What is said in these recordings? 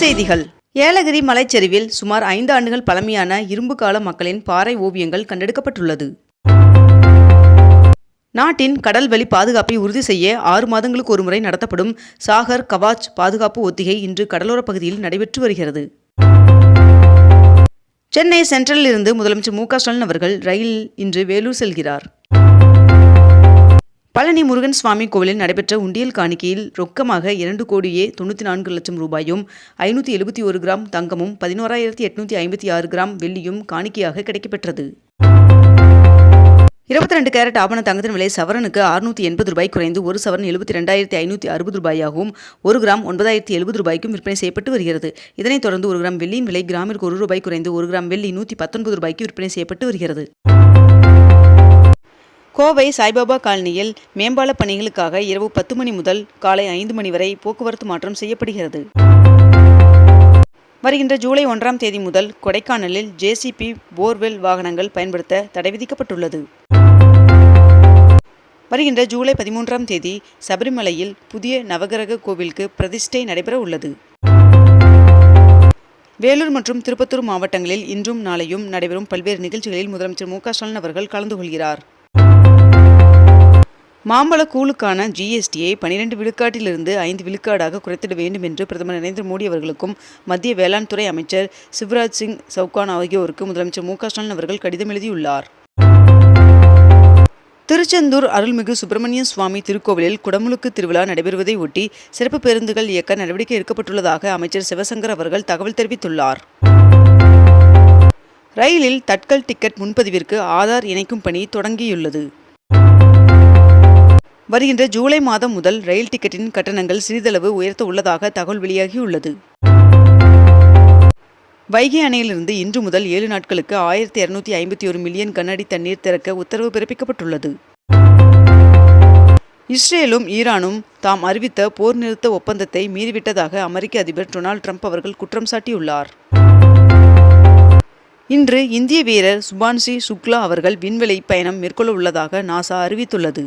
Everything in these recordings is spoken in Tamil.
செய்திகள். ஏலகிரி மலைச்சரிவில் சுமார் ஐந்து ஆண்டுகள் பழமையான இரும்பு கால மக்களின் பாறை ஓவியங்கள் கண்டெடுக்கப்பட்டுள்ளது. நாட்டின் கடல்வழி பாதுகாப்பை உறுதி செய்ய ஆறு மாதங்களுக்கு ஒருமுறை நடத்தப்படும் சாகர் கவாச் பாதுகாப்பு ஒத்திகை இன்று கடலோரப் பகுதியில் நடைபெற்று வருகிறது. சென்னை சென்ட்ரலில் இருந்து முதலமைச்சர் மு க ஸ்டாலின் அவர்கள் ரயிலில் இன்று வேலூர் செல்கிறார். பழனி முருகன் சுவாமி கோவிலில் நடைபெற்ற உண்டியல் காணிக்கையில் ரொக்கமாக இரண்டு கோடியே தொண்ணூற்றி நான்கு லட்சம் ரூபாயும் ஐநூற்றி எழுபத்தி ஒரு கிராம் தங்கமும் பதினோராயிரத்தி எட்நூற்றி ஐம்பத்தி ஆறு கிராம் வெள்ளியும் காணிக்கையாக கிடைக்கப்பெற்றது. இருபத்தி ரெண்டு கேரட் ஆபண தங்கத்தின் விலை சவரனுக்கு அறுநூற்றி எண்பது ரூபாய் குறைந்து ஒரு சவரன் எழுபத்தி ரெண்டாயிரத்தி ஐநூற்றி அறுபது ரூபாயாகவும் ஒரு கிராம் ஒன்பதாயிரத்தி எழுபது ரூபாய்க்கும் விற்பனை செய்யப்பட்டு வருகிறது. இதனைத் தொடர்ந்து ஒரு கிராம் வெள்ளியின் விலை கிராமிற்கு ஒரு ரூபாய் குறைந்து ஒரு கிராம் வெள்ளி நூற்றி பத்தொன்பது ரூபாய்க்கு விற்பனை செய்யப்பட்டு வருகிறது. கோவை சாய்பாபா காலனியில் மேம்பால பணிகளுக்காக இரவு பத்து மணி முதல் காலை ஐந்து மணி வரை போக்குவரத்து மாற்றம் செய்யப்படுகிறது. வருகின்ற ஜூலை ஒன்றாம் தேதி முதல் கொடைக்கானலில் ஜேசிபி போர்வெல் வாகனங்கள் பயன்படுத்த தடை விதிக்கப்பட்டுள்ளது. வருகின்ற ஜூலை பதிமூன்றாம் தேதி சபரிமலையில் புதிய நவகிரக கோவிலுக்கு பிரதிஷ்டை நடைபெற உள்ளது. வேலூர் மற்றும் திருப்பத்தூர் மாவட்டங்களில் இன்றும் நாளையும் நடைபெறும் பல்வேறு நிகழ்ச்சிகளில் முதலமைச்சர் மு க ஸ்டாலின் அவர்கள் கலந்து கொள்கிறார். மாம்பழ கூழுக்கான ஜிஎஸ்டியை பனிரெண்டு விழுக்காட்டிலிருந்து ஐந்து விழுக்காடாக குறைத்திட வேண்டும் என்று பிரதமர் நரேந்திர மோடி அவர்களுக்கும் மத்திய வேளாண் துறை அமைச்சர் சிவராஜ் சிங் சவுகான் ஆகியோருக்கு முதலமைச்சர் மு க ஸ்டாலின் அவர்கள் கடிதம் எழுதியுள்ளார். திருச்செந்தூர் அருள்மிகு சுப்பிரமணிய சுவாமி திருக்கோவிலில் குடமுழுக்கு திருவிழா நடைபெறுவதை ஒட்டி சிறப்பு பேருந்துகள் இயக்க நடவடிக்கை எடுக்கப்பட்டுள்ளதாக அமைச்சர் சிவசங்கர் அவர்கள் தகவல் தெரிவித்துள்ளார். ரயிலில் தட்கல் டிக்கெட் முன்பதிவிற்கு ஆதார் இணைக்கும் பணி தொடங்கியுள்ளது. வருகின்ற ஜூலை மாதம் முதல் ரயில் டிக்கெட்டின் கட்டணங்கள் சிறிதளவு உயர்த்த உள்ளதாக தகவல் வெளியாகியுள்ளது. வைகை அணையிலிருந்து இன்று முதல் ஏழு நாட்களுக்கு ஆயிரத்தி இருநூத்தி ஐம்பத்தி ஒரு மில்லியன் கனஅடி தண்ணீர் திறக்க உத்தரவு பிறப்பிக்கப்பட்டுள்ளது. இஸ்ரேலும் ஈரானும் தாம் அறிவித்த போர் நிறுத்த ஒப்பந்தத்தை மீறிவிட்டதாக அமெரிக்க அதிபர் டொனால்ட் ட்ரம்ப் அவர்கள் குற்றம் சாட்டியுள்ளார். இன்று இந்திய வீரர் சுபான்சி சுக்லா அவர்கள் விண்வெளி பயணம் மேற்கொள்ள உள்ளதாக நாசா அறிவித்துள்ளது.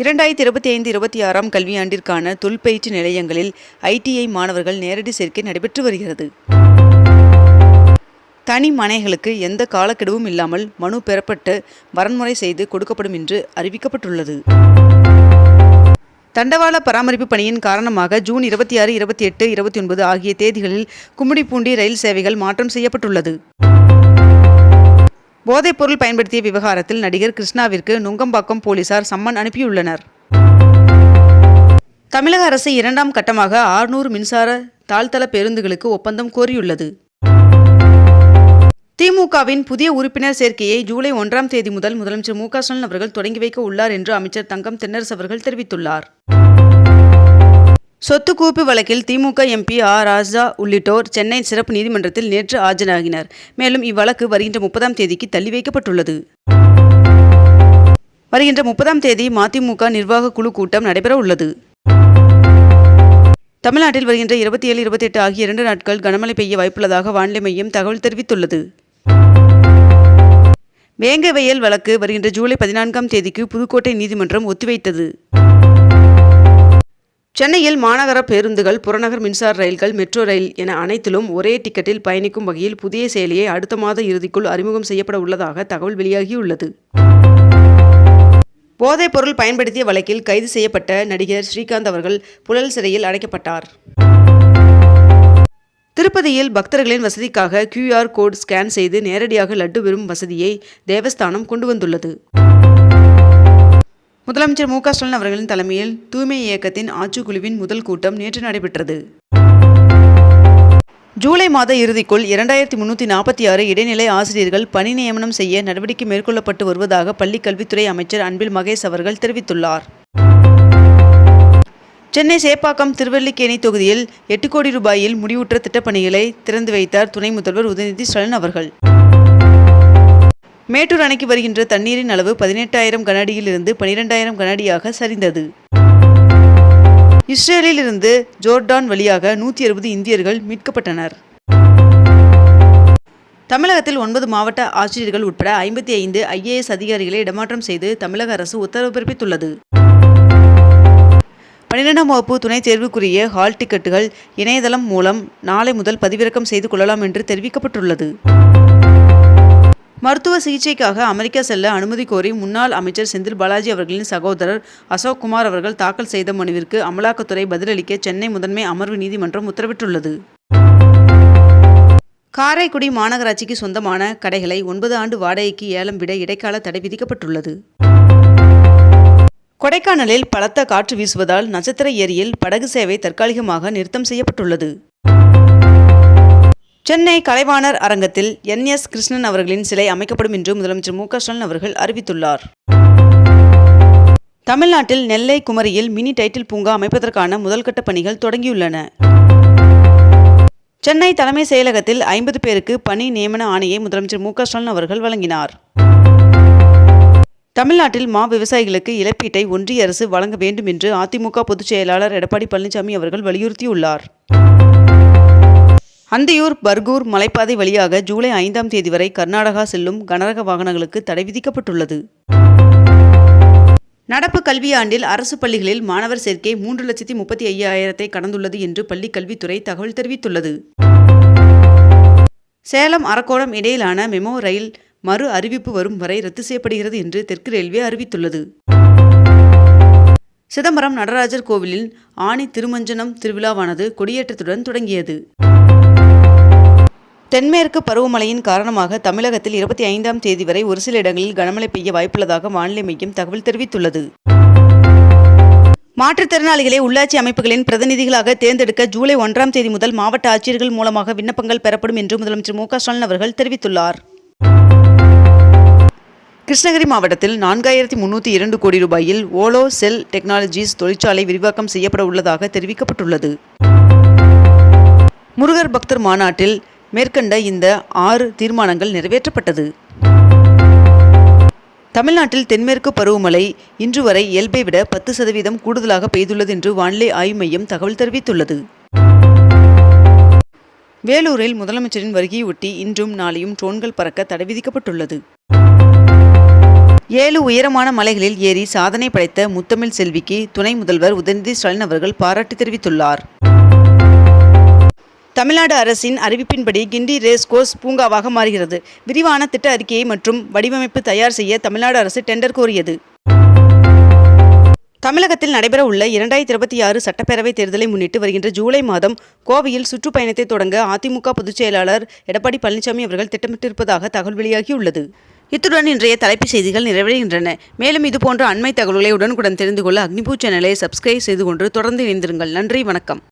இரண்டாயிரத்தி இருபத்தி ஐந்து இருபத்தி ஆறாம் கல்வியாண்டிற்கான தொல்பயிற்சி நிலையங்களில் ஐடிஐ மாணவர்கள் நேரடி சேர்க்கை நடைபெற்று வருகிறது. தனி மனைகளுக்கு எந்த காலக்கெடுவும் இல்லாமல் மனு பெறப்பட்டு வரன்முறை செய்து கொடுக்கப்படும் என்று அறிவிக்கப்பட்டுள்ளது. தண்டவாள பராமரிப்பு பணியின் காரணமாக ஜூன் இருபத்தி ஆறு இருபத்தி எட்டு இருபத்தி ஒன்பது ஆகிய தேதிகளில் கும்மிடிப்பூண்டி ரயில் சேவைகள் மாற்றம் செய்யப்பட்டுள்ளது. போதைப்பொருள் பயன்படுத்திய விவகாரத்தில் நடிகர் கிருஷ்ணாவிற்கு நுங்கம்பாக்கம் போலீசார் சம்மன் அனுப்பியுள்ளனர். தமிழக அரசு இரண்டாம் கட்டமாக ஆறுநூறு மின்சார தாழ்த்தள பேருந்துகளுக்கு ஒப்பந்தம் கோரியுள்ளது. திமுகவின் புதிய உறுப்பினர் சேர்க்கையை ஜூலை ஒன்றாம் தேதி முதல் முதலமைச்சர் மு க ஸ்டாலின் அவர்கள் தொடங்கி வைக்க உள்ளார் என்று அமைச்சர் தங்கம் தென்னரசு அவர்கள் தெரிவித்துள்ளார். சொத்து குவிப்பு வழக்கில் திமுக எம்பி ஆர் ராஜா உள்ளிட்டோர் சென்னை சிறப்பு நீதிமன்றத்தில் நேற்று ஆஜராகினர். மேலும் இவ்வழக்கு வருகின்ற முப்பதாம் தேதிக்கு தள்ளி வைக்கப்பட்டுள்ளது. வருகின்ற முப்பதாம் தேதி மதிமுக நிர்வாக குழு கூட்டம் நடைபெற உள்ளது. தமிழ்நாட்டில் வருகின்ற இருபத்தி ஏழு இருபத்தி எட்டு ஆகிய இரண்டு நாட்கள் கனமழை பெய்ய வாய்ப்புள்ளதாக வானிலை மையம் தகவல் தெரிவித்துள்ளது. வேங்கவையல் வழக்கு வருகின்ற ஜூலை பதினான்காம் தேதிக்கு புதுக்கோட்டை நீதிமன்றம் ஒத்திவைத்தது. சென்னையில் மாநகர பேருந்துகள் புறநகர் மின்சார ரயில்கள் மெட்ரோ ரயில் என அனைத்திலும் ஒரே டிக்கெட்டில் பயணிக்கும் வகையில் புதிய செயலியை அடுத்த மாத இறுதிக்குள் அறிமுகம் செய்யப்பட உள்ளதாக தகவல் வெளியாகியுள்ளது. போதைப் பொருள் பயன்படுத்திய வழக்கில் கைது செய்யப்பட்ட நடிகர் ஸ்ரீகாந்த் அவர்கள் புழல் சிறையில் அடைக்கப்பட்டார். திருப்பதியில் பக்தர்களின் வசதிக்காக கியூஆர் கோட் ஸ்கேன் செய்து நேரடியாக லட்டு பெறும் வசதியை தேவஸ்தானம் கொண்டு வந்துள்ளது. முதலமைச்சர் மு க ஸ்டாலின் அவர்களின் தலைமையில் தூய்மை இயக்கத்தின் ஆட்சிக்குழுவின் முதல் கூட்டம் நேற்று நடைபெற்றது. ஜூலை மாத இறுதிக்குள் இரண்டாயிரத்தி முன்னூற்றி நாற்பத்தி ஆறு இடைநிலை ஆசிரியர்கள் பணி நியமனம் செய்ய நடவடிக்கை மேற்கொள்ளப்பட்டு வருவதாக பள்ளிக்கல்வித்துறை அமைச்சர் அன்பில் மகேஷ் அவர்கள் தெரிவித்துள்ளார். சென்னை சேப்பாக்கம் திருவல்லிக்கேணி தொகுதியில் எட்டு கோடி ரூபாயில் முடிவுற்ற திட்டப்பணிகளை திறந்து வைத்தார் துணை முதல்வர் உதயநிதி ஸ்டாலின் அவர்கள். மேட்டூர் அணைக்கு வருகின்ற தண்ணீரின் அளவு பதினெட்டாயிரம் கனஅடியிலிருந்து பனிரெண்டாயிரம் கனஅடியாக சரிந்தது. இஸ்ரேலில் இருந்து ஜோர்டான் வழியாக நூற்றி அறுபது இந்தியர்கள் மீட்கப்பட்டனர். தமிழகத்தில் ஒன்பது மாவட்ட ஆட்சியர்கள் உட்பட ஐம்பத்தி ஐந்து ஐஏஎஸ் அதிகாரிகளை இடமாற்றம் செய்து தமிழக அரசு உத்தரவு பிறப்பித்துள்ளது. பன்னிரெண்டாம் வகுப்பு துணைத் தேர்வுக்குரிய ஹால் டிக்கெட்டுகள் இணையதளம் மூலம் நாளை முதல் பதிவிறக்கம் செய்து கொள்ளலாம் என்று தெரிவிக்கப்பட்டுள்ளது. மருத்துவ சிகிச்சைக்காக அமெரிக்கா செல்ல அனுமதி கோரி முன்னாள் அமைச்சர் செந்தில் பாலாஜி அவர்களின் சகோதரர் அசோக் குமார் அவர்கள் தாக்கல் செய்த மனுவிற்கு அமலாக்கத்துறை பதிலளிக்க சென்னை முதன்மை அமர்வு நீதிமன்றம் உத்தரவிட்டுள்ளது. காரைக்குடி மாநகராட்சிக்கு சொந்தமான கடைகளை ஒன்பது ஆண்டு வாடகைக்கு ஏலம் விட இடைக்கால தடை விதிக்கப்பட்டுள்ளது. கொடைக்கானலில் பலத்த காற்று வீசுவதால் நட்சத்திர ஏரியில் படகு சேவை தற்காலிகமாக நிறுத்தம் செய்யப்பட்டுள்ளது. சென்னை கலைவாணர் அரங்கத்தில் என் எஸ் கிருஷ்ணன் அவர்களின் சிலை அமைக்கப்படும் என்று முதலமைச்சர் மு ஸ்டாலின் அவர்கள் அறிவித்துள்ளார். தமிழ்நாட்டில் நெல்லை குமரியில் மினி டைட்டில் பூங்கா அமைப்பதற்கான முதல்கட்ட பணிகள் தொடங்கியுள்ளன. சென்னை தலைமை செயலகத்தில் ஐம்பது பேருக்கு பணி நியமன ஆணையை முதலமைச்சர் மு ஸ்டாலின் அவர்கள் வழங்கினார். தமிழ்நாட்டில் மா விவசாயிகளுக்கு இழப்பீட்டை ஒன்றிய அரசு வழங்க வேண்டும் என்று அதிமுக பொதுச் செயலாளர் எடப்பாடி பழனிசாமி அவர்கள் வலியுறுத்தியுள்ளார். அந்தியூர் பர்கூர் மலைப்பாதை வழியாக ஜூலை ஐந்தாம் தேதி வரை கர்நாடகா செல்லும் கனரக வாகனங்களுக்கு தடை விதிக்கப்பட்டுள்ளது. நடப்பு கல்வியாண்டில் அரசு பள்ளிகளில் மாணவர் சேர்க்கை மூன்று லட்சத்தி முப்பத்தி ஐயாயிரத்தை கடந்துள்ளது என்று பள்ளிக் கல்வித்துறை தகவல் தெரிவித்துள்ளது. சேலம் அரக்கோணம் இடையிலான மெமோ ரயில் மறு அறிவிப்பு வரும் வரை ரத்து செய்யப்படுகிறது என்று தெற்கு ரயில்வே அறிவித்துள்ளது. சிதம்பரம் நடராஜர் கோவிலில் ஆணி திருமஞ்சனம் திருவிழாவானது கொடியேற்றத்துடன் தொடங்கியது. தென்மேற்கு பருவமழையின் காரணமாக தமிழகத்தில் இருபத்தி ஐந்தாம் தேதி வரை ஒரு சில இடங்களில் கனமழை பெய்ய வாய்ப்புள்ளதாக வானிலை மையம் தகவல் தெரிவித்துள்ளது. மாற்றுத்திறனாளிகளை உள்ளாட்சி அமைப்புகளின் பிரதிநிதிகளாக தேர்ந்தெடுக்க ஜூலை ஒன்றாம் தேதி முதல் மாவட்ட ஆட்சியர்கள் மூலமாக விண்ணப்பங்கள் பெறப்படும் என்று முதலமைச்சர் மு க ஸ்டாலின் அவர்கள் தெரிவித்துள்ளார். கிருஷ்ணகிரி மாவட்டத்தில் நான்காயிரத்தி முன்னூற்றி இரண்டு கோடி ரூபாயில் ஓலோ செல் டெக்னாலஜிஸ் தொழிற்சாலை விரிவாக்கம் செய்யப்பட உள்ளதாக தெரிவிக்கப்பட்டுள்ளது. முருகர் பக்தர் மாநாட்டில் மேற்கண்ட இந்த ஆறு தீர்மானங்கள் நிறைவேற்றப்பட்டது. தமிழ்நாட்டில் தென்மேற்கு பருவமழை இன்று வரை இயல்பை விட பத்து சதவீதம் கூடுதலாக பெய்துள்ளது என்று வானிலை ஆய்வு மையம் தகவல் தெரிவித்துள்ளது. வேலூரில் முதலமைச்சரின் வருகையொட்டி இன்றும் நாளையும் ட்ரோன்கள் பறக்க தடை விதிக்கப்பட்டுள்ளது. ஏழு உயரமான மலைகளில் ஏறி சாதனை படைத்த முத்தமிழ் செல்விக்கு துணை முதல்வர் உதயநிதி ஸ்டாலின் அவர்கள் பாராட்டு தெரிவித்துள்ளார். தமிழ்நாடு அரசின் அறிவிப்பின்படி கிண்டி ரேஸ் கோர்ஸ் பூங்காவாக மாறுகிறது. விரிவான திட்ட அறிக்கையை மற்றும் வடிவமைப்பு தயார் செய்ய தமிழ்நாடு அரசு டெண்டர் கோரியது. தமிழகத்தில் நடைபெற உள்ள இரண்டாயிரத்தி இருபத்தி ஆறு சட்டப்பேரவைத் தேர்தலை முன்னிட்டு வருகின்ற ஜூலை மாதம் கோவையில் சுற்றுப்பயணத்தை தொடங்க அதிமுக பொதுச் செயலாளர் எடப்பாடி பழனிசாமி அவர்கள் திட்டமிட்டிருப்பதாக தகவல் வெளியாகியுள்ளது. இத்துடன் இன்றைய தலைப்புச் செய்திகள் நிறைவடைகின்றன. மேலும் இதுபோன்ற அண்மை தகவல்களை உடனுக்குடன் தெரிந்து கொள்ள அக்னிபூ சேனலை சப்ஸ்கிரைப் செய்து கொண்டு தொடர்ந்து இணைந்திருங்கள். நன்றி வணக்கம்.